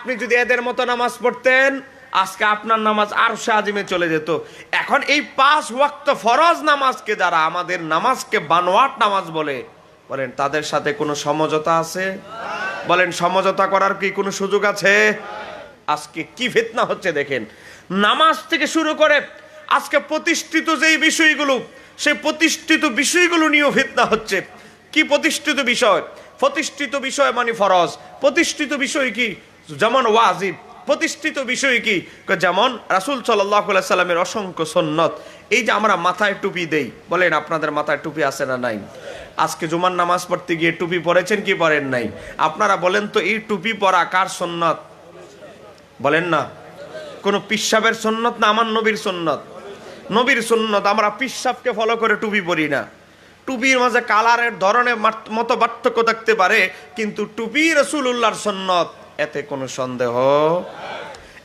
আপনি যদি এদের মতো নামাজ পড়তেন, আজকে আপনার নামাজ আর আজিমে চলে যেত। এখন এই পাঁচ ওয়াক্ত ফরজ নামাজকে যারা আমাদের নামাজকে বানোয়াট নামাজ বলে, বলেন, তাদের সাথে কোনো সমঝোতা আছে? বলেন, সমঝোতা করার কি কোনো সুযোগ আছে? আজকে কি ফিতনা হচ্ছে দেখেন। নামাজ থেকে শুরু করে আজকে প্রতিষ্ঠিত যেই বিষয়গুলো, সেই প্রতিষ্ঠিত বিষয়গুলো নিয়েও ফিতনা হচ্ছে। কি প্রতিষ্ঠিত বিষয়? প্রতিষ্ঠিত বিষয় মানে ফরজ। প্রতিষ্ঠিত বিষয় কি? যেমন ওয়াজিব প্রতিষ্ঠিত বিষয় কি? যেমন রাসুল সাল্লামের অসংখ্য সন্ন্যত এই যে আমরা মাথায় টুপি দেই, বলেন আপনাদের মাথায় টুপি আছে না নাই? আজকে জুমার নামাজ পড়তে গিয়ে টুপি পরেছেন কি পরেন নাই? আপনারা বলেন তো, এই টুপি পরা কার সন্ন্যত বলেন না। কোন পিসাবের সন্ন্যত না আমার নবীর সন্ন্যত নবীর সন্ন্যত আমরা পিসাবকে ফলো করে টুপি পরি না। টুপির মাঝে কালারের ধরনের মাত- পার্থক্য থাকতে পারে, কিন্তু টুপি রসুল্লাহর সন্ন্যত এতে কোনো সন্দেহ।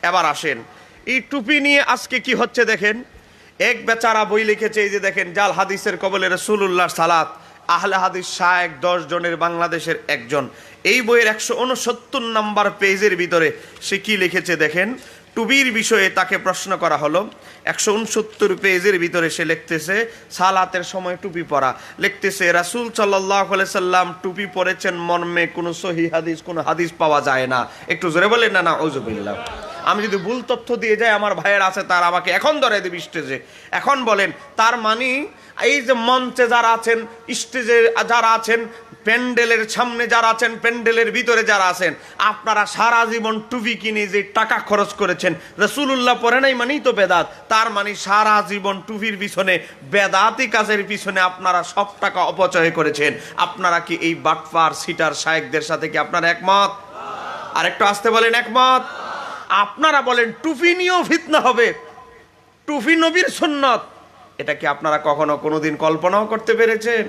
এবার আসেন, এই টুপি নিয়ে আজকে কি হচ্ছে দেখেন? এক বেচারা বই লিখেছে, এই যে দেখেন, জাল হাদিসের কবলে রসুল্লাহ সালাত, আহলে হাদিস শায়েক দশ জনের, বাংলাদেশের একজন। এই বইয়ের একশো উনসত্তর নাম্বার পেজের ভিতরে সে কি লিখেছে দেখেন? টুবির বিষয়ে তাকে প্রশ্ন করা হলো। একশো উনসত্তর পেজের ভিতরে সে লিখতেছে, সালাতের সময় টুপি পরা। লিখতেছে, রাসুল সাল্লাহ সাল্লাম টুপি পরেছেন মর্মে, কোনো সহি হাদিস, কোনো হাদিস পাওয়া যায় না। একটু জোরে বলেন না না ওজুবিল্লাহ আমি যদি ভুল তথ্য দিয়ে যাই, আমার ভাইয়ের আছে, তার আমাকে এখন ধরে দেবে স্টেজে। এখন বলেন, তার মানে এই যে মঞ্চে যারা আছেন, স্টেজে যারা আছেন, প্যান্ডেলের সামনে যারা আছেন, প্যান্ডেলের ভিতরে যারা আছেন, আপনারা সারা জীবন টুপি কিনে যে টাকা খরচ করেছেন রসুল্লাহ পরে নাই মানেই তো বেদাত। তার মানে সারা জীবন টুপির পিছনে, বেদাতি কাজের পিছনে আপনারা সব টাকা অপচয় করেছেন। আপনারা কি এই বাটফার, সিটার শায়েকদের সাথে কি আপনারা একমত? আর একটু আসতে বলেন, একমত? আপনারা বলেন টুপি নিয়েও ফিতনা হবে। টুপি নবীর সুন্নত। এটা কি আপনারা কখনো কোনোদিন কল্পনাও করতে পেরেছেন?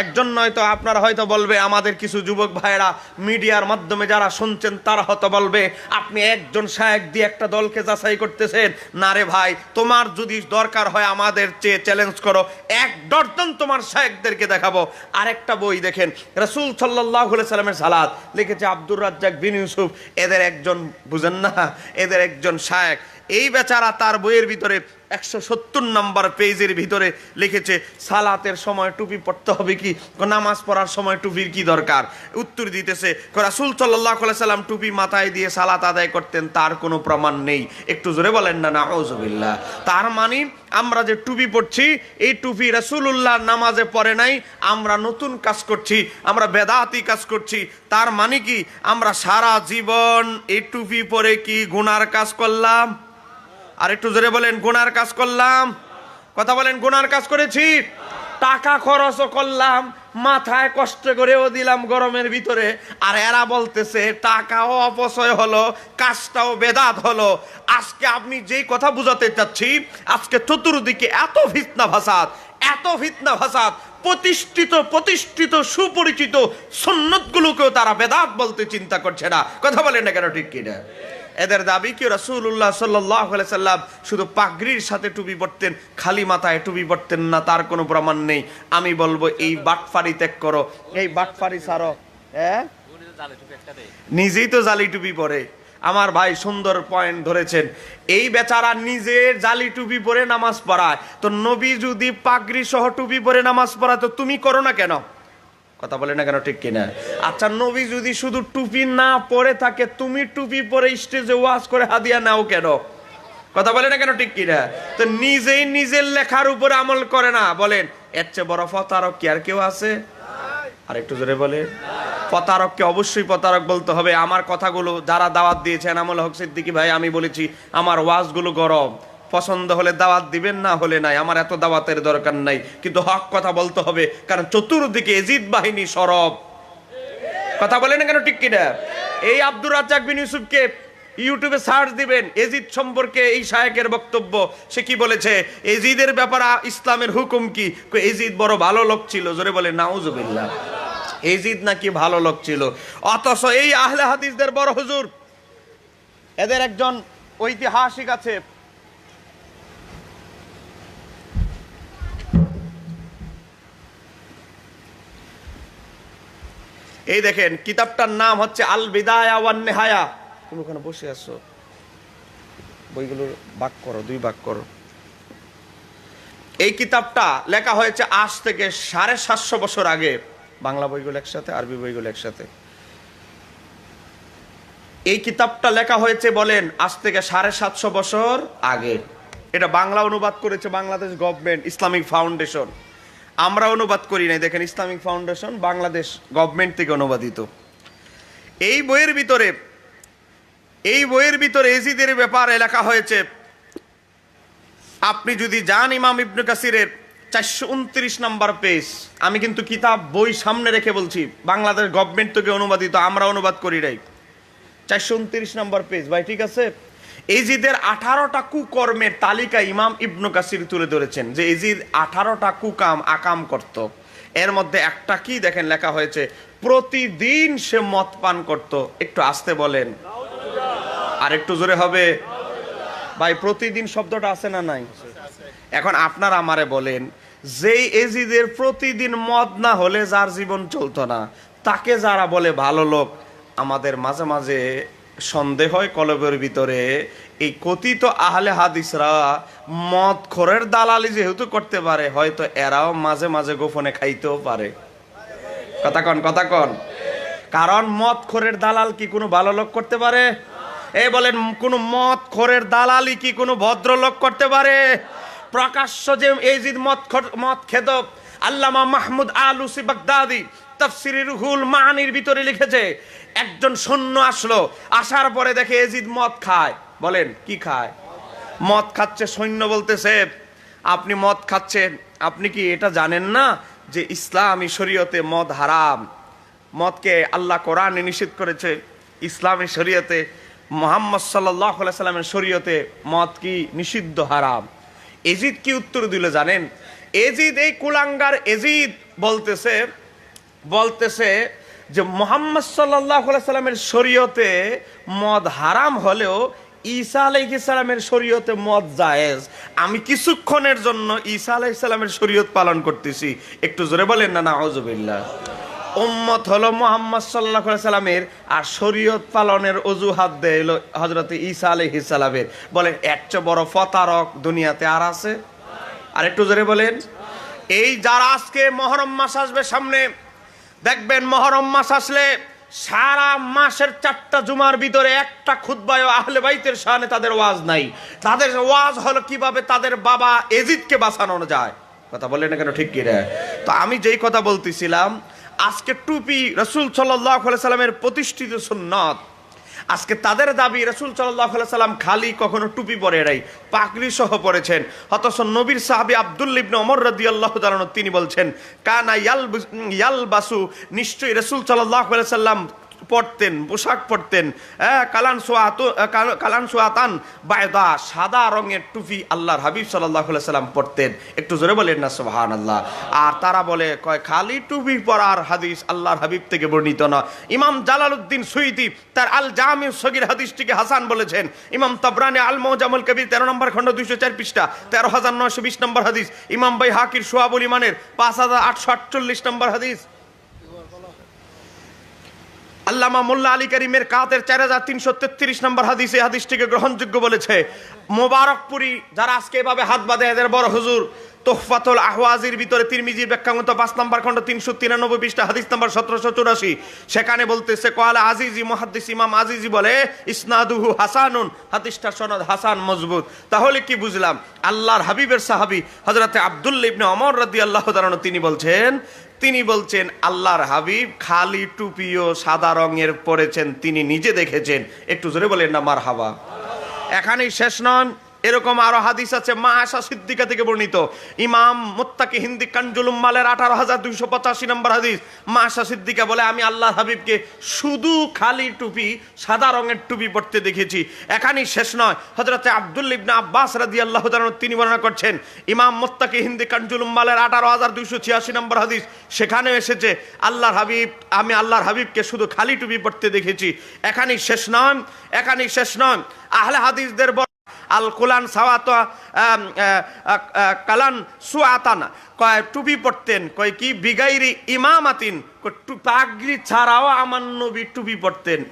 একজন নয়তো আপনারা হয়তো বলবে, আমাদের কিছু যুবক ভাইয়েরা মিডিয়ার মাধ্যমে যারা শুনছেন, তারা হয়তো বলবে, আপনি একজন শায়েক দিয়ে একটা দলকে যাচাই করতেছেন? না রে ভাই, তোমার যদি দরকার হয় আমাদের চেয়ে চ্যালেঞ্জ করো, এক ডর্জন তোমার শায়েকদেরকে দেখাবো। আরেকটা বই দেখেন, রসুল সাল্লাহ সাল্লামের সালাদ লিখেছে আব্দুর রাজ্জাক বিন ইউসুফ, এদের একজন, বুঝেন না, এদের একজন শায়েক। এই বেচারা তার বইয়ের ভিতরে একশো সত্তর নম্বর পেজের ভিতরে লিখেছে, সালাতের সময় টুপি পড়তে হবে কি? নামাজ পড়ার সময় টুপির কি দরকার? উত্তর দিতেছে, রাসুল সাল্লাহ সাল্লাম টুপি মাথায় দিয়ে সালাত আদায় করতেন, তার কোনো প্রমাণ নেই। একটু জোরে বলেন না, নাউজুবিল্লাহ। তার মানে আমরা যে টুপি পড়ছি এই টুপি রাসূলুল্লাহ নামাজে পড়ে নাই, আমরা নতুন কাজ করছি, আমরা বেদাতি কাজ করছি। তার মানে কি, আমরা সারা জীবন এই টুপি পরে কি গুনার কাজ করলাম? আর একটু জোরে বলেন, গুনার কাজ করলাম। কথা বলেন, গুনার কাজ করেছি? টাকা খরচও করলাম, মাথায় কষ্ট করেও দিলাম গরমের ভিতরে। আর এরা বলতেছে, টাকাও অপচয় হলো, কাজটাও বেদাত হলো। আজকে আপনি যেই কথা বুঝাতে চাচ্ছি, আজকে চতুর্দিকে এত ফিতনা ভাসাদ এত ফিতনা ভাসাদ প্রতিষ্ঠিত প্রতিষ্ঠিত, সুপরিচিত সন্ন্যতগুলোকেও তারা বেদাত বলতে চিন্তা করছে না। কথা বলেন না কেন ঠিক কিনা? এদের দাবি কি রসুল্লাহ সাল্লাহ সাল্লাম শুধু পাগড়ির সাথে টুপি পড়তেন খালি মাথায় টুপি পড়তেন না, তার কোনো প্রমাণ নেই। আমি বলব, এই বাটফারি ত্যাগ করো। এই বাটফারি সারো হ্যাঁ? নিজেই তো জালি টুপি পরে। আমার ভাই সুন্দর পয়েন্ট ধরেছেন। এই বেচারা নিজে জালি টুপি পরে নামাজ পড়ায়। তো নবী যদি পাগড়ি সহ টুপি পরে নামাজ পড়ায়, তো তুমি করো না কেন? কথা বলে না কেন, ঠিক কিনা? আচ্ছা নবী যদি শুধু টুপি না পরে থাকে, তুমি টুপি পরে স্টেজে ওয়াজ করে হাদিয়া নাও কেন? কথা বলে না কেন, ঠিক কিনা? তো নিজেই নিজের লেখার উপরে আমল করে না, বলেন, এর চেয়ে বড় ফতারক কি আর কেউ আছে? আর একটু জোরে বলে প্রতারককে অবশ্যই প্রতারক বলতে হবে। আমার কথাগুলো যারা দাওয়াত দিয়েছেন, আমল হক সিদ্দিকি ভাই, আমি বলেছি, আমার ওয়াজগুলো গরম। পছন্দ হলে দাওয়াত দিবেন, না হলে নাই। আমার এত দাওয়াতের দরকার নাই। কিন্তু হক কথা বলতে হবে, কারণ চতুর্দিকে এজিদ বাহিনী সরব। কথা বলে না কেন ঠিক কিনা? এই আব্দুর রাজ্জাক বিন ইউসুফকে ইউটিউবে সার্চ দিবেন, এজিদ সম্পর্কে এই শায়েকের বক্তব্য। সে কি বলেছে? এজিদের ব্যাপারে ইসলামের হুকুম কি? এজিদ বড় ভালো লোক ছিল, জোরে বলে, নাউজুবিল্লাহ। এজিদ নাকি ভালো লোক ছিল। অথচ এই আহলে হাদিসদের বড় হুজুর, এদের একজন ঐতিহাসিক আছে এই দেখেন, কিতাবটার নাম হচ্ছে আল বিদায়া নেহায়া তুমি ওখানে বসে আছো। বইগুলোর বাক করো, দুই বাক করো। এই কিতাবটা লেখা হয়েছে আজ থেকে সাড়ে সাতশো বছর আগে। বাংলা বইগুলো একসাথে, আরবি বইগুলো একসাথে। এই কিতাবটা লেখা হয়েছে বলেন আজ থেকে সাড়ে সাতশো বছর আগে। এটা বাংলা অনুবাদ করেছে বাংলাদেশ গভর্নমেন্ট, ইসলামিক ফাউন্ডেশন। আমরা অনুবাদ করি নাই। দেখেন, ইসলামিক ফাউন্ডেশন বাংলাদেশ গভর্নমেন্ট থেকে অনুবাদিত। এই বইয়ের ভিতরে, এই বইয়ের ভিতরে এজিদের ব্যাপারে লেখা হয়েছে, আপনি যদি যান ইমাম ইবনু কাসিরের চারশো উনত্রিশ নাম্বার পেজ, আমি কিন্তু কিতাব, বই সামনে রেখে বলছি, বাংলাদেশ গভর্নমেন্ট থেকে অনুবাদিত, আমরা অনুবাদ করি নাই। চারশো উনত্রিশ নাম্বার পেজ, ভাই, ঠিক আছে? এজিদের আঠারোটা কুকর্মের তালিকা ইমাম ইবনু কাসির তুলে ধরেছেন যে এজিদ আঠারোটা কুকাম আকাম করত। এর মধ্যে একটা কি দেখেন লেখা হয়েছে, প্রতিদিন সে মদ পান করত। একটু আসতে বলেন। আর একটু জোরে হবে। ভাই, প্রতিদিন শব্দটা আছে না নাই? এখন আপনারা আমারে বলেন, যেই এজিদের প্রতিদিন মদ না হলে যার জীবন চলতো না, তাকে যারা বলে ভালো লোক, আমাদের মাঝে মাঝে সন্দেহ হয় কলবের ভিতরে এই কথিত আহলে হাদিসরা মদ খোরের দালালি যেহেতু করতে পারে, হয়তো এরাও মাঝে মাঝে গোপনে খাইতেও পারে। কথা কন কথা কন। কারণ মদ খোরের দালাল কি কোনো ভালো লোক করতে পারে? এই বলেন, কোনো মদ খোরের দালালি কি কোনো ভদ্রলোক করতে পারে? প্রকাশ্য যে এজিদ মদ খোর- মদ খেত আল্লামা মাহমুদ আলুসি বাগদাদি তাফসির রুহুল মাহানির ভিতরে লিখেছে, একজন সৈন্য আসলো, আসার পরে দেখে এজিদ মদ খায়। বলেন, কি খায়? মদ খাচ্ছে সৈন্য বলতেছে, আপনি মদ খাচ্ছেন, আপনি কি এটা জানেন না যে ইসলামী শরীয়তে মদ হারাম? মদকে আল্লাহ কোরআনে নিষেধ করেছে, ইসলামী শরীয়তে মোহাম্মদ সাল্লাহ সাল্লামের শরীয়তে মদ কি নিষিদ্ধ হারাম? এজিদ কি উত্তর দিল জানেন? এজিদ, এই কুলাঙ্গার এজিদ বলতেছে বলতেছে যে মোহাম্মদ সাল্লাহ সাল্লামের শরীয়তে মদ হারাম হলেও ঈসা আলাইসালামের শরীয়তে মদ জায়েজ। আমি কিছুক্ষণের জন্য ঈসা আলাইসালামের শরীয়ত পালন করতেছি। একটু জোরে বলেন না না আউজুবিল্লাহ উম্মত হলো মোহাম্মদ সাল্লাহ সাল্লামের আর শরীয়ত পালনের অজুহাত দেয় হলো হজরত ঈসা আলাইহিস সালামের। বলে এর বড় ফতারক দুনিয়াতে আর আছে? আর একটু জোরে বলেন। এই যারা আজকে মহরম মাস আসবে সামনে দেখবেন মহরম মাস আসলে সারা মাসের চারটা জুমার ভিতরে একটা খুদ্বায় আহলে বাইতের সামনে তাদের ওয়াজ নাই। তাদের ওয়াজ হলো কীভাবে তাদের বাবা এজিদকে বাঁচানো যায়। কথা বললেন না কেন? ঠিক কি রে? তো আমি যেই কথা বলতেছিলাম, আজকে টুপি রসুল সাল্লাহ সাল্লামের প্রতিষ্ঠিত সুন্নত আজকে তাদের দাবি রসুল সাল্লাম খালি কখনো টুপি পরে নাই পাকড়ি সহ পরেছেন। হতস নবীর সাহাবি আব্দুল অমর রাদি আল্লাহ তিনি বলছেন, কানা ইয়াল ইয়াল বাসু নিশ্চয়ই রসুল সাল্লাহ সাল্লাম পড়তেন পোশাক পরতেন। হ্যাঁ কালান সোয়াত কালান সোয়াতান বায়দা, সাদা রঙের টুপি আল্লাহর হাবিব সাল্লাহ সাল্লাম পড়তেন একটু জোরে বলেন না সোহান আল্লাহ আর তারা বলে, কয়, খালি টুপি পরার হাদিস আল্লাহর হাবিব থেকে বর্ণিত না। ইমাম জালালউদ্দিন সুইতি তার আল জামি সগির হাদিসটিকে হাসান বলেছেন। ইমাম তাবরানে আল মৌজামুল কবির, তেরো নম্বর খণ্ড, দুইশো চার পৃষ্ঠা, তেরো হাজার নয়শো বিশ নম্বর হাদিস। ইমাম বাই হাকির সোহাবুল ইমানের পাঁচ হাজার আটশো আটচল্লিশ নম্বর হাদিস। আল্লামা মোল্লা আলী করিমের কাতের চার হাজার তিনশো তেত্রিশ নম্বর হাদিস এই হাদিসটিকে গ্রহণযোগ্য বলেছে। মোবারকপুরি যারা আজকে এভাবে হাত বাঁধে, এদের বড় হুজুর তোহফাতুল আহওয়াজির ভিতরে তিরমিজির ব্যাখ্যামত পাঁচ নম্বর খণ্ড তিনশো তিরানব্বই পৃষ্ঠা, হাদিস নম্বর সতেরোশো চুরাশি। সেখানে বলতেছে, কোয়ালা আজিজি মহাদ্দিস ইমাম আজিজি বলে, ইসনাদুহু হাসানুন হাদিসটা সনদ হাসান মজবুত। তাহলে কি বুঝলাম? আল্লাহর হাবিবের সাহাবি হজরতে আব্দুল্লা ইবনে অমর রাদি আল্লাহ তিনি বলছেন তিনি বলছেন, আল্লাহর হাবিব খালি টুপিও সাদা রঙের পরেছেন, তিনি নিজে দেখেছেন। একটু জোরে বলেন না মার হাবা এখানেই শেষ নন। এরকম আরও হাদিস আছে মা আশা সিদ্দিকা থেকে বর্ণিত। ইমাম মুত্তাকি হিন্দি কাঞ্জুল মালের আঠারো হাজার দুইশো পঁচাশি নম্বর হাদিস। মা আশা সিদ্দিকা বলে, আমি আল্লাহ হাবিবকে শুধু খালি টুপি, সাদা রঙের টুপি পরতে দেখেছি। এখানেই শেষ নয়। হজরতে আব্দুল ইবনে আব্বাস রাদি আল্লাহ তিনি বর্ণনা করছেন, ইমাম মুত্তাকি হিন্দি কাঞ্জুল মালের আঠারো হাজার দুইশো ছিয়াশি নম্বর হাদিস। সেখানে এসেছে, আল্লাহর হাবিব, আমি আল্লাহর হাবিবকে শুধু খালি টুপি পরতে দেখেছি। এখানেই শেষ নয়, এখানেই শেষ নয়। আহলে হাদিসদের বল আল কুলান সাওয়াত কালান সুয়াতানা কয়, টুপি পড়তেন কয় কি? বিগাইরি ইমামাতিন। পাগড়ি ছাড়াও আমার নবী টুপি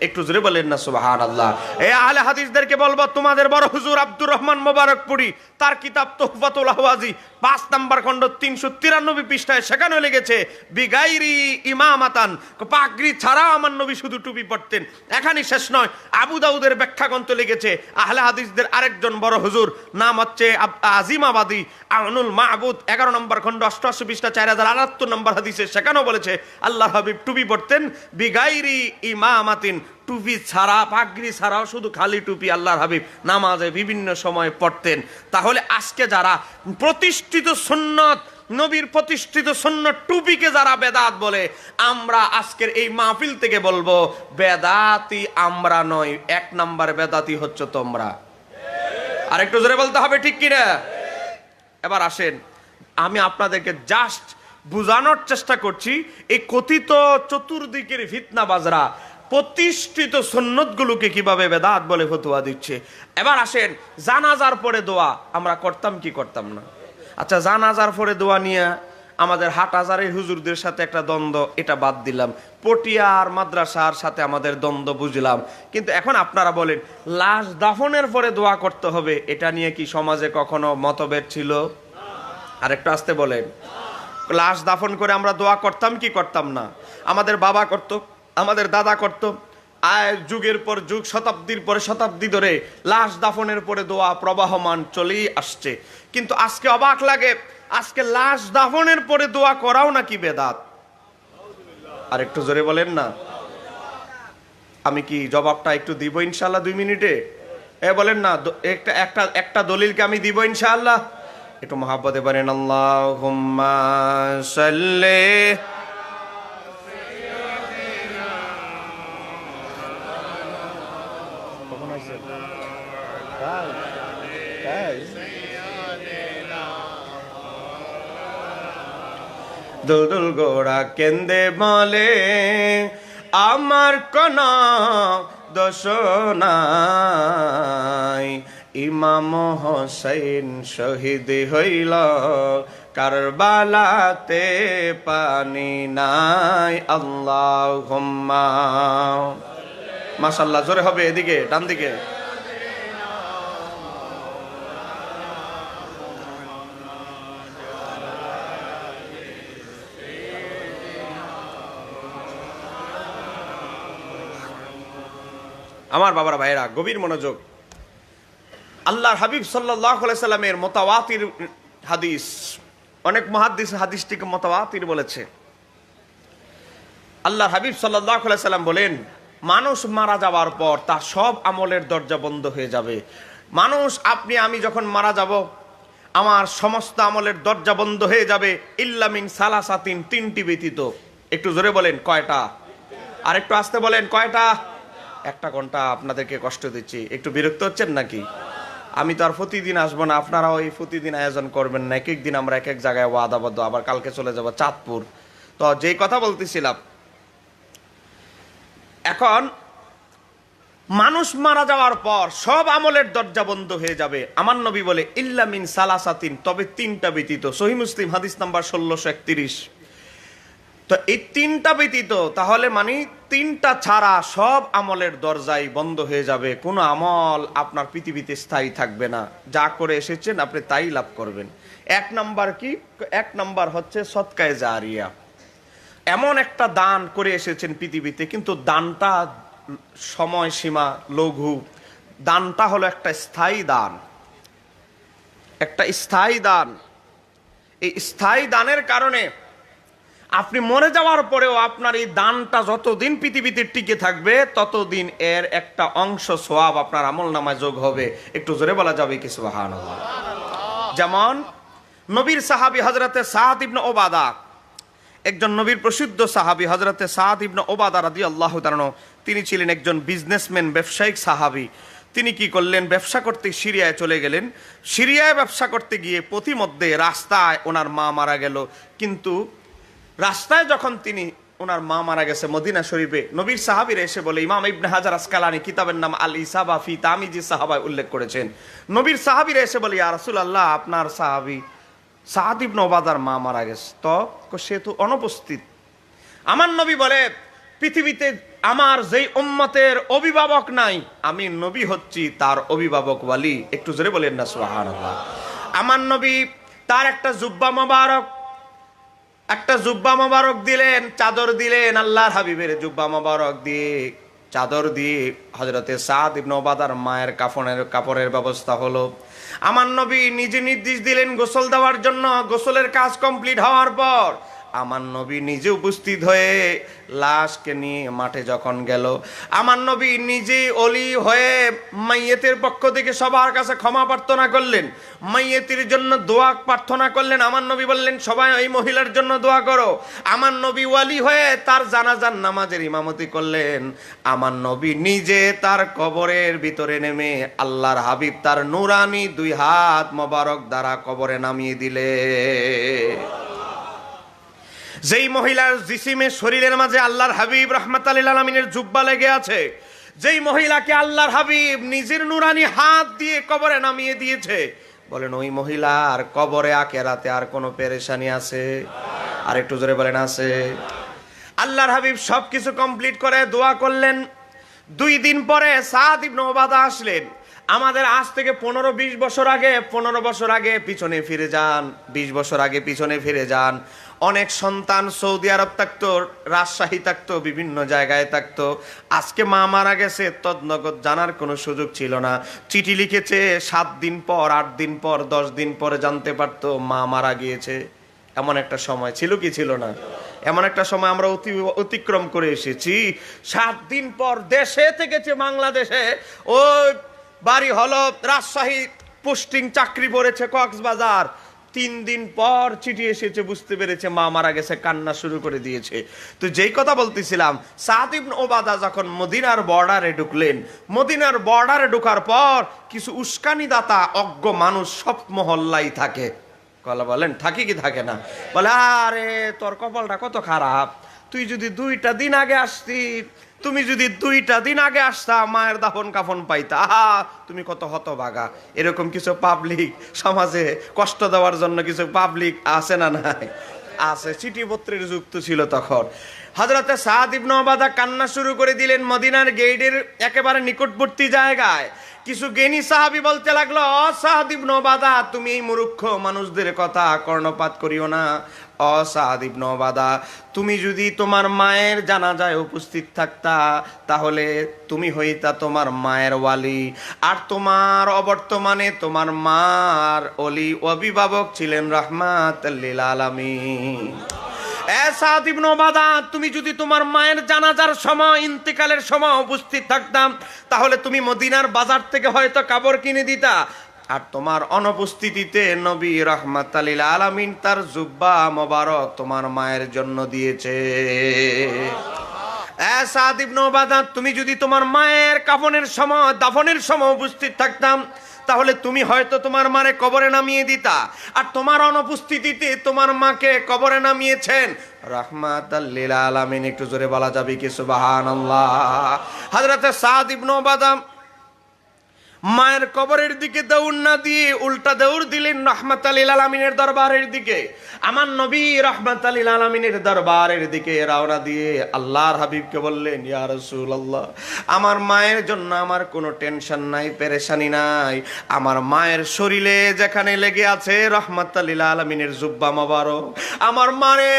একটু জোরে বলেন না সুবাহান আল্লাহ এই আহলে হাদিসদেরকে বলব, তোমাদের বড় হুজুর আব্দুর রহমান মোবারকপুরি, তার কিতাব আহওয়াজি পাঁচ নাম্বার খণ্ড তিনশো তিরানব্বই পৃষ্ঠায় সেখানে লেগেছে, বিগাইরি ইমামাতান। পাগড়ি ছাড়াও আমার নবী শুধু টুপি পড়তেন এখানেই শেষ নয়, আবু দাউদের ব্যাখ্যা গ্রন্থ লিখেছে আহলে হাদিসদের আরেকজন বড় হুজুর, নাম হচ্ছে আজিমাবাদী আহনুল মাহবুদ, এগারো নম্বর খণ্ড অষ্টআশি পৃষ্ঠা চার হাজার আটাত্তর নম্বর হাদিসে সেখানেও বলেছে আল্লাহ হাবিব টুপি পড়তেন বিগাইরি ইমামাতিন টুপি ছাড়া, পাগড়ি ছাড়াও শুধু খালি টুপি আল্লাহর হাবিব নামাজে বিভিন্ন সময় পড়তেন। তাহলে আজকে যারা প্রতিষ্ঠিত সুন্নত, নবীর প্রতিষ্ঠিত সুন্নত টুপিকে যারা বেদাত বলে, আমরা আজকের এই মাহফিল থেকে বলব, বেদাতি আমরা নয়, এক নাম্বার বেদাতি হচ্ছে তোমরা। আর একটু জোরে বলতে হবে ঠিক কিনা? এবার আসেন। আমি আপনাদেরকে জাস্ট বোঝানোর চেষ্টা করছি, এই কথিত চতুর্দিকের ফিতনা বাজরা প্রতিষ্ঠিত সন্ন্যতগুলোকে কীভাবে বেদাত বলে ফতুয়া দিচ্ছে। এবার আসেন, জানাজার পরে দোয়া, আমরা করতাম কি করতাম না? আচ্ছা জানাজার পরে দোয়া নিয়ে আমাদের হাটহাজারের হুজুরদের সাথে একটা দ্বন্দ্ব, এটা বাদ দিলাম। পটিয়ার মাদ্রাসার সাথে আমাদের দ্বন্দ্ব বুঝলাম। কিন্তু এখন আপনারা বলেন, লাশ দাফনের পরে দোয়া করতে হবে, এটা নিয়ে কি সমাজে কখনো মতভেদ ছিল? আরেকটু আসতে বলেন লাশ দাফন করে আমরা দোয়া করতাম, কি করতাম না? আমাদের বাবা করত, আমাদের দাদা করত। আয় যুগের পর যুগ, শতাব্দীর পরে শতাব্দী ধরে লাশ দাফনের পরে দোয়া প্রবাহমান চলেই আসছে। কিন্তু আজকে অবাক লাগে, আজকে লাশ দাফনের পরে দোয়া করাও নাকি বেদাত? আর একটু জোরে বলেন না। আমি কি জবাবটা একটু দিব ইনশাল্লাহ দুই মিনিটে? এ বলেন না একটা একটা একটা দলিলকে আমি দিব ইনশাআল্লাহ। একটু মহাব্বতে বলেন আল্লাহ সাল্লে দুলদুল গোড়া কেন্দে বলে আমার কোন দোষ নাই। ইমাম হোসেন শহীদ হইল। কারবালাতে পানি নাই আল্লাহ মাসাল্লাহ জোরে হবে এদিকে ডান দিকে আমার বাবার ভাইরা গভীর মনোযোগ আল্লাহর হাবিব সাল্লাহ সাল্লামের মোতাওয়াতির হাদিস, অনেক মহাদিস হাদিসটিকে মোতাওয়াতির বলেছে। আল্লাহ হাবিব সাল্লাম বলেন, মানুষ মারা যাওয়ার পর তার সব আমলের দরজা বন্ধ হয়ে যাবে। মানুষ, আপনি, আমি যখন মারা যাব, আমার সমস্ত আমলের দরজা বন্ধ হয়ে যাবে। ইল্লামিন সালাসাতিন, তিনটি ব্যতীত। একটু জোরে বলেন, কয়টা? আর একটু আসতে বলেন, কয়টা? একটা ঘণ্টা আপনাদেরকে কষ্ট দিচ্ছি। একটু বিরক্ত হচ্ছেন নাকি? আমি তো আর প্রতিদিন আসব না, আপনারাও এই প্রতিদিন আয়োজন করবেন না এক এক দিন আমরা এক এক জায়গায় ওয়াদাবদ্ধ আবার কালকে চলে যাব চাঁদপুর। তো যেই কথা বলতেছিলাম, এখন মানুষ মারা যাওয়ার পর সব আমলের দরজা বন্ধ হয়ে যাবে। আমার নবী বলে ইল্লামিন সালাসাতিন তবে তিনটা ব্যতীত। সহি মুসলিম, হাদিস নাম্বার ষোলোশো একত্রিশ। তো এই তিনটা ব্যতীত, তাহলে মানে তিনটা ছাড়া সব আমলের দরজাই বন্ধ হয়ে যাবে। কোনো আমল আপনার পৃথিবীতে স্থায়ী থাকবে না। যা করে এসেছেন আপনি তাই লাভ করবেন। এক নাম্বার কি? এক নাম্বার হচ্ছে সৎকায় জারিয়া। এমন একটা দান করে এসেছেন পৃথিবীতে, কিন্তু দানটা সময়সীমা লঘু। দানটা হলো একটা স্থায়ী দান। একটা স্থায়ী দান। এই স্থায়ী দানের কারণে আপনি মরে যাওয়ার পরেও আপনার এই দানটা যতদিন পৃথিবীতে টিকে থাকবে, ততদিন এর একটা অংশ সোয়াব আপনার আমল নামায় যোগ হবে। একটু জোরে বলা যাবে কি? সুবাহান যেমন নবীর সাহাবি হজরতে সাহাদ ইবনে ওবাদা, একজন নবীর প্রসিদ্ধ সাহাবি হজরতে সাদ ইবনে ওবাদা রাদি আল্লাহ তারণ তিনি ছিলেন একজন বিজনেসম্যান ব্যবসায়িক সাহাবি। তিনি কি করলেন? ব্যবসা করতে সিরিয়ায় চলে গেলেন। সিরিয়ায় ব্যবসা করতে গিয়ে প্রতিমধ্যে রাস্তায় ওনার মা মারা গেল। কিন্তু রাস্তায় যখন তিনি ওনার মা মারা গেছে মদিনা শরীফে, নবীর সাহাবির এসে বলে, ইমাম ইবনে হাজার আসকালানি কিতাবের নাম আল ইসাবা ফি তামিজি সাহাবায় উল্লেখ করেছেন। নবীর সাহাবির এসে বলে, ইয়া রাসুল আল্লাহ আপনার সাহাবি সাদ ইবনে ওবাদার মা মারা গেছে। তো সে তো অনুপস্থিত। আমার নবী বলে, পৃথিবীতে আমার যেই উম্মতের অভিভাবক নাই, আমি নবী হচ্ছি তার অভিভাবক ওয়ালি। একটু জোরে বলেন না, সুবহানাল্লাহ। আমার নবী তার একটা জুব্বা মোবারক একটা জুব্বা মোবারক দিলেন, চাদর দিলেন, আল্লাহর হাবিবের জুব্বা মোবারক দিয়ে, চাদর দিয়ে হজরতে সাদ ইবনে মায়ের কাফনের, কাপড়ের ব্যবস্থা হলো। আমার নবী নিজে নির্দেশ দিলেন গোসল দেওয়ার জন্য। গোসলের কাজ কমপ্লিট হওয়ার পর আমার নবী নিজে উপস্থিত হয়ে লাশকে নিয়ে মাঠে যখন গেল, আমার নবী নিজে অলি হয়ে মাইয়েতের পক্ষ থেকে সবার কাছে ক্ষমা প্রার্থনা করলেন, মাইয়েতির জন্য দোয়া প্রার্থনা করলেন। আমার নবী বললেন, সবাই ওই মহিলার জন্য দোয়া করো। আমার নবী ওয়ালি হয়ে তার জানাজার নামাজের ইমামতি করলেন। আমার নবী নিজে তার কবরের ভিতরে নেমে আল্লাহর হাবিব তার নুরানি দুই হাত মোবারক দ্বারা কবরে নামিয়ে দিলে যেই মহিলার জিসিমে শরীরের মাঝে আল্লাহর হাবিব রহমত আলী আলমিনের জুব্বা লেগে আছে, যেই মহিলাকে আল্লাহর হাবিব নিজের নুরানি হাত দিয়ে কবরে নামিয়ে দিয়েছে, বলেন, ওই মহিলা আর কবরে আকেরাতে আর কোনো পেরেশানি আছে? আর একটু জোরে বলেন, আছে। আল্লাহর হাবিব সব কিছু কমপ্লিট করে দোয়া করলেন। দুই দিন পরে সাদ ইবনে ওবাদা আসলেন। আমাদের আজ থেকে পনেরো বিশ বছর আগে, পনেরো বছর আগে পিছনে ফিরে যান, বিশ বছর আগে পিছনে ফিরে যান। অনেক সন্তান সৌদি আরব থাকতো, রাজশাহী থাকতো, বিভিন্ন জায়গায় থাকতো। আজকে মা মারা গেছে তদনগদ জানার কোনো সুযোগ ছিল না। চিঠি লিখেছে, সাত দিন পর, আট দিন পর, দশ দিন পরে জানতে পারতো মা মারা গিয়েছে। এমন একটা সময় ছিল কি ছিল না? এমন একটা সময় আমরা অতি, অতিক্রম করে এসেছি। সাত দিন পর দেশে থেকেছে বাংলাদেশে। ওই বাড়ি হলো রাজশাহী, পোস্টিং চাকরি পড়েছে কক্সবাজার। তিন দিন পর চিঠি এসেছে, বুঝতে পেরেছে, মা মারা গেছে, কান্না শুরু করে দিয়েছে। তো যেই কথা বলতেছিলাম সাদিব ওবাদা যখন মদিনার বর্ডারে ঢুকলেন, মদিনার বর্ডারে ঢুকার পর কিছু উস্কানি দাতা অজ্ঞ মানুষ সব মহল্লাই থাকে। কলা বলেন, থাকে কি থাকে না? বলে, আরে, তোর কপালটা কত খারাপ? তুই যদি দুইটা দিন আগে আসতি, তুমি যদি দুইটা দিন আগে আসতা, মায়ের দাফন কাফন পাইতা। আহা, তুমি কত হতভাগা। এরকম কিছু পাবলিক সমাজে কষ্ট দেওয়ার জন্য কিছু পাবলিক আছে না নাই? আছে, চিঠিপত্রের যুক্ত ছিল তখন। হজরতে সাদ ইবনে ওবাদা কান্না শুরু করে দিলেন মদিনার গেইডের একেবারে নিকটবর্তী জায়গায়। কিছু জ্ঞানী সাহাবি বলতে লাগল অসাহাদিব নবাদা তুমি এই মূর্খ মানুষদের কথা কর্ণপাত করিও না। নবাদা তুমি যদি তোমার মায়ের জানাজায় উপস্থিত থাকতা, তাহলে তুমি হইতা তোমার মায়ের ওয়ালি। আর তোমার অবর্তমানে তোমার মার অলি অভিভাবক ছিলেন রহমাত তুমি যদি তোমার মায়ের জানাজার সময়, ইন্তেকালের সময় উপস্থিত থাকতাম, তাহলে তুমি মদিনার বাজার থেকে হয়তো কাপড় কিনে দিতা। আর তোমার অনুপস্থিতিতে নবী রহমাত আলিল আলামিন তার জুব্বা মোবারক তোমার মায়ের জন্য দিয়েছে। তুমি যদি তোমার মায়ের কাফনের সময় দাফনের সময় উপস্থিত থাকতাম, তাহলে তুমি হয়তো তোমার মারে কবরে নামিয়ে দিতা। আর তোমার অনুপস্থিতিতে তোমার মাকে কবরে নামিয়েছেন। রহমাত আলামিন, একটু জোরে বলা যাবে কি? সুবহানাল্লাহ। হযরতে সাদ ইবনে ওবাদা মায়ের কবরের দিকে দৌড় না দিয়ে উল্টা দৌড় দিলেন রহমত আলী আলমিনের দরবারের দিকে। আমার নবী রহমত আলী আলমিনের দরবারের দিকে রওনা দিয়ে আল্লাহর হাবিবকে বললেন, ইয়া রাসূলুল্লাহ, আমার মায়ের জন্য আমার কোনো টেনশন নাই, পেরেশানি নাই। আমার মায়ের শরীরে যেখানে লেগে আছে রহমত আলী আলমিনের জুব্বা মোবারক। আমার মারে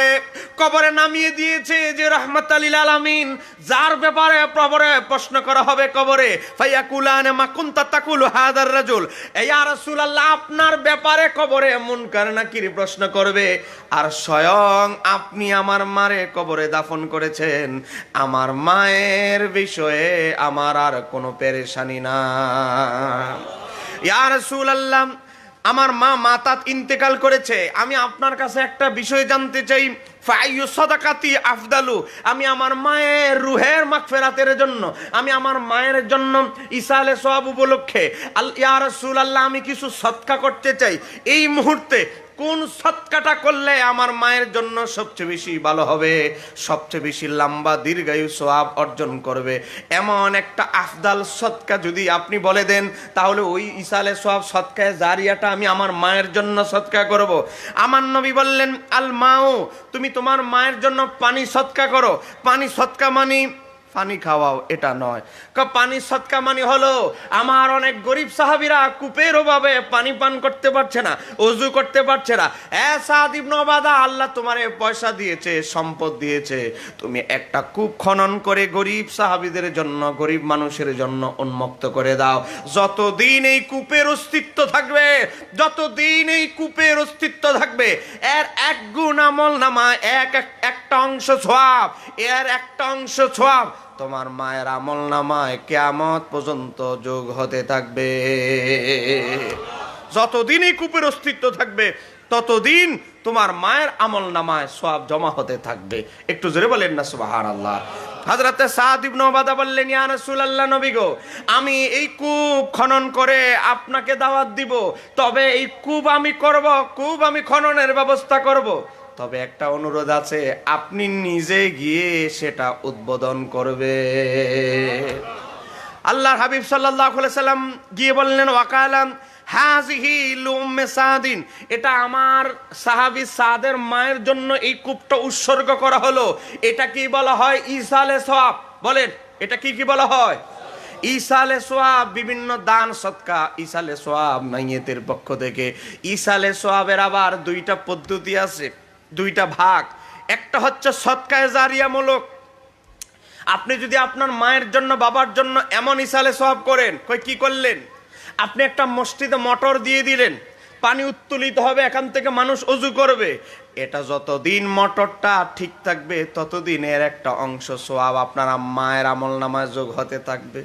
কবরে নামিয়ে দিয়েছে যে রহমত আলী আলমিন, যার ব্যাপারে প্রবরে প্রশ্ন করা হবে কবরে, ফাইয়াকুলানে মাকুন্তা রাসূলুল্লাহ, আপনার ব্যাপারে কবরে এমন মুনকার নাকির প্রশ্ন করবে? আর স্বয়ং আপনি আমার মারে কবরে দাফন করেছেন। আমার মায়ের বিষয়ে আমার আর কোনো পেরেশানি না। ইয়া রাসূলুল্লাহ আমার মা মাতাত ইন্তেকাল করেছে। আমি আপনার কাছে একটা বিষয় জানতে চাই। ফাইয়ু সদাকাতি আফদালু। আমি আমার মায়ের রুহের মাগফিরাতের জন্য, আমি আমার মায়ের জন্য ইসালে সব উপলক্ষে আল ইয়া রাসূলুল্লাহ, আমি কিছু সৎকা করতে চাই। এই মুহূর্তে কোন সৎকাটা করলে আমার মায়ের জন্য সবচেয়ে বেশি ভালো হবে? সবচেয়ে বেশি লম্বা, দীর্ঘায়ু সোয়াব অর্জন করবে। এমন একটা আফদাল সৎকা যদি আপনি বলে দেন, তাহলে ওই ইসালে সোয়াব সৎকায়, জারিয়াটা আমি আমার মায়ের জন্য সৎকা করব। আমার নবী বললেন আল মাও তুমি তোমার মায়ের জন্য পানি সৎকা করো। পানি সৎকা মানি পানি খাওয়াও, এটা নয়। পানি সৎকা মানি হলো, আমার অনেক গরিব সাহাবিরা কূপের অভাবে পানি পান করতে পারছে না, অজু করতে পারছে না। এ সাদিব নবাদা আল্লাহ তোমার পয়সা দিয়েছে, সম্পদ দিয়েছে। তুমি একটা কূপ খনন করে গরিব সাহাবিদের জন্য, গরিব মানুষের জন্য উন্মুক্ত করে দাও। যতদিন এই কূপের অস্তিত্ব থাকবে, যতদিন এই কূপের অস্তিত্ব থাকবে, এর এক গুণ আমল নামা এক- একটা অংশ ছোয়াব এর একটা অংশ ছোয়াব তোমার মায়ের আমল নামায় কেয়ামত পর্যন্ত যোগ হতে থাকবে। যতদিন এই কূপের অস্তিত্ব থাকবে, ততদিন তোমার মায়ের আমল নামায় সব জমা হতে থাকবে। একটু জোরে বলেন না সুবাহার আল্লাহ হাজরাতে সাদ ইবনে ওবাদা বললেন, ইয়া রাসূলুল্লাহ নবী গো, আমি এই কূপ খনন করে আপনাকে দাওয়াত দিব। তবে এই কূপ আমি করব, কূপ আমি খননের ব্যবস্থা করব। তবে একটা অনুরোধ আছে, আপনি নিজে গিয়ে সেটা উদ্বোধন করবে। আল্লাহর হাবিব আলাইহি সাল্লাম গিয়ে বললেন ওয়াকালাম হাজিহি লুম্মে সাদিন। এটা আমার সাহাবী সাদের মায়ের জন্য এই কূপটা উৎসর্গ করা হলো। এটা কি বলা হয়? ইসালে সওয়াব বলেন, এটা কি কি বলা হয়? ইসালে সোয়াব বিভিন্ন দান সৎকা ইসালে সোয়াব নাইয়েতের পক্ষ থেকে। ইসালে সোয়াবের আবার দুইটা পদ্ধতি আছে। দুইটা ভাগ। একটা হচ্ছে সৎকায় জারিয়ামূলক। আপনি যদি আপনার মায়ের জন্য, বাবার জন্য এমন ইসালে সব করেন, কই কি করলেন? আপনি একটা মসজিদে মোটর দিয়ে দিলেন, পানি উত্তোলিত হবে, এখান থেকে মানুষ অজু করবে। এটা যতদিন মোটরটা ঠিক থাকবে ততদিন এর একটা অংশ সোয়াব আপনার মায়ের আমল নামায় যোগ হতে থাকবে।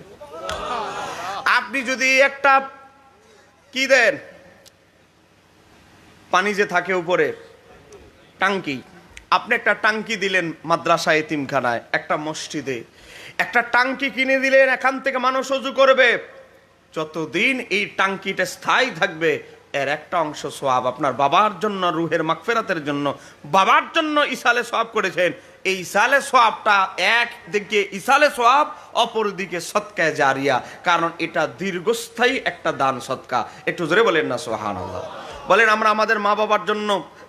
আপনি যদি একটা, কি দেন? পানি যে থাকে উপরে টাঙ্কি। আপনি একটা টাঙ্কি দিলেন মাদ্রাসা এতিমখানায়, একটা মসজিদে। একটা টাঙ্কি কিনে দিলেন, এখান থেকে মানুষ অজু করবে। যতদিন এই টাঙ্কিটা স্থায়ী থাকবে, এর একটা অংশ সোয়াব আপনার বাবার জন্য, রুহের মাগফেরাতের জন্য, বাবার জন্য ইসালে সোয়াব করেছেন। এই ইসালে সোয়াবটা এক দিকে ইসালে সোয়াব অপর দিকে সৎকায় জারিয়া। কারণ এটা দীর্ঘস্থায়ী একটা দান সৎকা। একটু জোরে বলেন না সোহান বলেন, আমরা আমাদের মা বাবার জন্য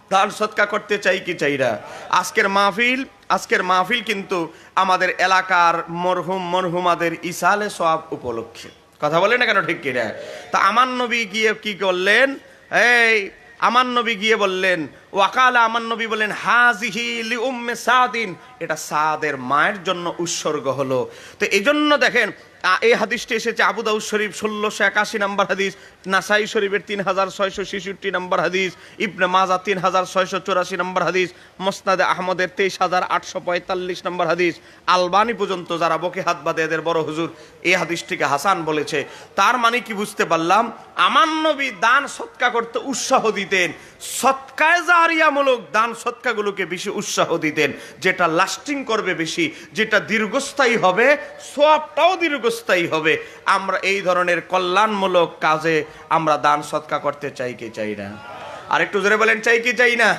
দান সৎকা করতে চাই কি চাই না? আজকের মাহফিল আজকের মাহফিল কিন্তু আমাদের এলাকার মরহুম মরহুমাদের ইসালে সব উপলক্ষে। কথা বলে না কেন ঠিক কিনা? তা আমার নবী গিয়ে কি করলেন? এই, আমার নবী গিয়ে বললেন, ওয়াকালা আমার নবী বললেন হাজিহি লি উম্মে সাদিন। এটা সাদের মায়ের জন্য উৎসর্গ হলো। তো এই জন্য দেখেন এই হাদিসটি এসেছে আবু দাউদ শরীফ ষোলোশো একাশি নম্বর হাদিস, নাসাই শরীফের তিন হাজার ছয়শো ছেষট্টি নম্বর হাদিস, ইবনে মাজা তিন হাজার ছয়শো চুরাশি নম্বর হাদিস, মোসনাদে আহমদের তেইশ হাজার আটশো পঁয়তাল্লিশ নম্বর হাদিস, আলবানি পর্যন্ত যারা বকে হাত বাঁধে এদের বড় হুজুর এই হাদিসটিকে হাসান বলেছে। তার মানে কি বুঝতে পারলাম? আমার নবী দান সৎকা করতে উৎসাহ দিতেন। সৎকায় দান সৎকাগুলোকে বেশি উৎসাহ দিতেন, যেটা লাস্টিং করবে বেশি, যেটা দীর্ঘস্থায়ী হবে, সোয়াবটাও দীর্ঘস্থায়ী হবে। আমরা এই ধরনের কল্যাণমূলক কাজে আমরা দান সৎকা করতে চাই কি চাই না? আর একটু জোরে বলেন, চাই কি চাই না?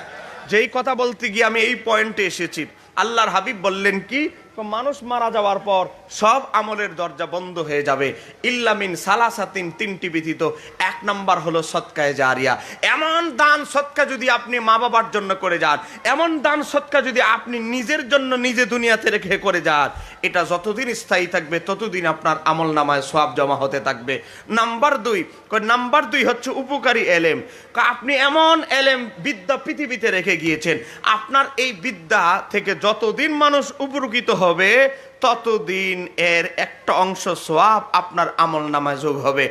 যেই কথা বলতে গিয়ে আমি এই পয়েন্টে এসেছি। আল্লাহর হাবিব বললেন কি মানুষ মারা যাওয়ার পর সব আমলের দরজা বন্ধ হয়ে যাবে। ইল্লামিন সালাসাতিন তিনটি ব্যতীত এক নাম্বার হলো সৎকায় জারিয়া। এমন দান সৎকা যদি আপনি মা বাবার জন্য করে যান, এমন দান সৎকা যদি আপনি নিজের জন্য নিজে দুনিয়াতে রেখে করে যান, এটা যতদিন স্থায়ী থাকবে, ততদিন আপনার আমল নামায় সব জমা হতে থাকবে। নাম্বার দুই নাম্বার দুই হচ্ছে উপকারী এলেম। আপনি এমন এলেম বিদ্যা পৃথিবীতে রেখে গিয়েছেন, আপনার এই বিদ্যা থেকে যতদিন মানুষ উপকৃত হবে হবে ততদিন এর একটা অংশ সোয়াব আপনার আমল নামায় যোগ হবে।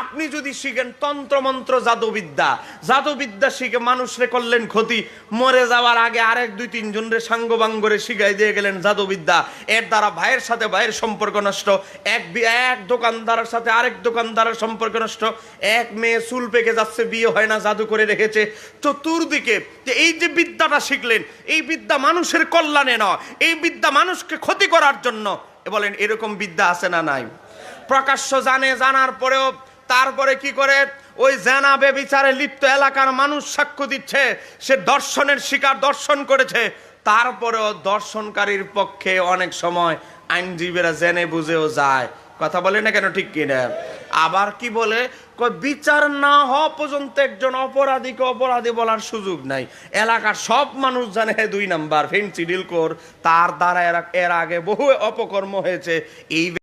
আপনি যদি শিখেন তন্ত্রমন্ত্র জাদুবিদ্যা জাদুবিদ্যা শিখে মানুষরে করলেন ক্ষতি, মরে যাওয়ার আগে আরেক দুই তিনজন রে সাঙ্গবাঙ্গরে শিখাই দিয়ে গেলেন জাদুবিদ্যা। এর দ্বারা ভাইয়ের সাথে ভাইয়ের সম্পর্ক নষ্ট, এক এক দোকানদারের সাথে আরেক দোকানদারের সম্পর্ক নষ্ট। এক মেয়ে চুল পেকে যাচ্ছে, বিয়ে হয় না, জাদু করে রেখেছে। চতুর্দিকে এই যে বিদ্যাটা শিখলেন, এই বিদ্যা মানুষের কল্যাণে নয়, এই বিদ্যা মানুষকে ক্ষতি করার জন্য এ বলেন, এরকম বিদ্যা আছে না নাই? প্রকাশ্য জানে, জানার পরেও তারপরে কি করে? ওই জেনাবে বিচারে লিপ্ত এলাকার মানুষ সাক্ষ্য দিচ্ছে, সে দর্শনের শিকার দর্শন করেছে। তারপরেও দর্শনকারীর পক্ষে অনেক সময় আইনজীবীরা জেনে বুঝেও যায়। কথা বলে না কেন ঠিক কিনা? আবার কি বলে? বিচার না হওয়া পর্যন্ত একজন অপরাধীকে অপরাধী বলার সুযোগ নাই। এলাকার সব মানুষ জানে দুই নাম্বার, ফেন্সি ডিল কর তার দ্বারা এর আগে বহু অপকর্ম হয়েছে। এই